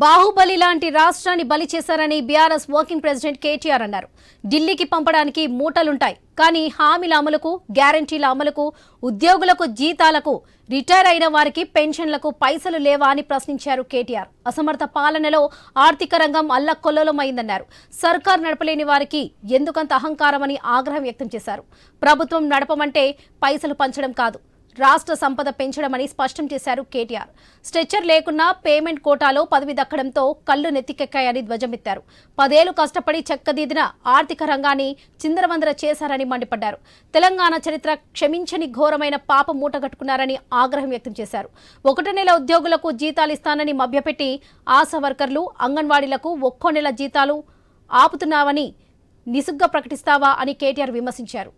బాహుబలి లాంటి రాష్ట్రాన్ని బలి చేశారని బీఆర్ఎస్ వర్కింగ్ ప్రెసిడెంట్ కేటీఆర్ అన్నారు. ఢిల్లీకి పంపడానికి మూటలుంటాయి. కానీ హామీల అమలుకు గ్యారంటీల అమలుకు ఉద్యోగులకు జీతాలకు రిటైర్ అయిన వారికి పెన్షన్లకు పైసలు లేవా అని ప్రశ్నించారు కేటీఆర్. అసమర్థ పాలనలో ఆర్థిక రంగం అల్లకొల్లలమైందన్నారు. సర్కార్ నడపలేని వారికి ఎందుకంత అహంకారమని ఆగ్రహం వ్యక్తం చేశారు. ప్రభుత్వం నడపమంటే పైసలు పంచడం కాదు. రాష్ట్ర సంపద పెంచడమని స్పష్టం చేశారు కేటీఆర్. స్ట్రెచ్చర్ లేకున్నా పేమెంట్ కోటాలో పదవి దక్కడంతో కళ్ళు నెత్తికెక్కాయని ధ్వజమెత్తారు. పదేళ్ళు కష్టపడి చెక్కదీదిన ఆర్థిక రంగాన్ని చిందరవందర చేశారని మండిపడ్డారు. తెలంగాణ చరిత్ర క్షమించని ఘోరమైన పాప మూటగట్టుకున్నారని ఆగ్రహం వ్యక్తం చేశారు. ఒకటో నెల ఉద్యోగులకు జీతాలు ఇస్తానని మభ్యపెట్టి ఆశా వర్కర్లు అంగన్వాడీలకు ఒక్కో నెల జీతాలు ఆపుతున్నావని నిసుగ్గా ప్రకటిస్తావా అని కేటీఆర్ విమర్శించారు.